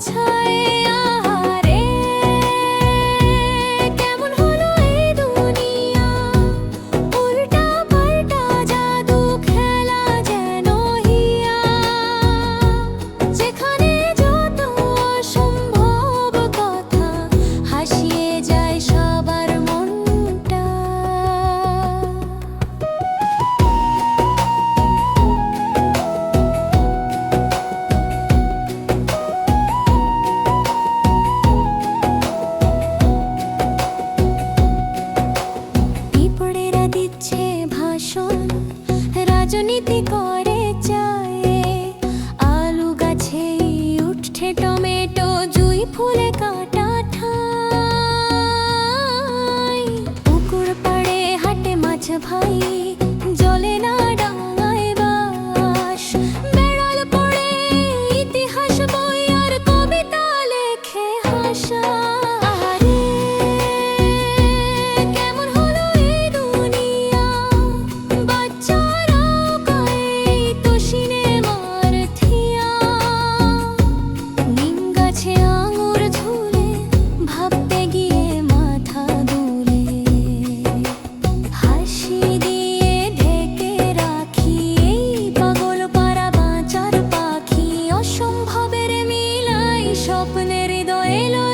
侧 ভাই জলে না স্বপ্নের হৃদয় এলো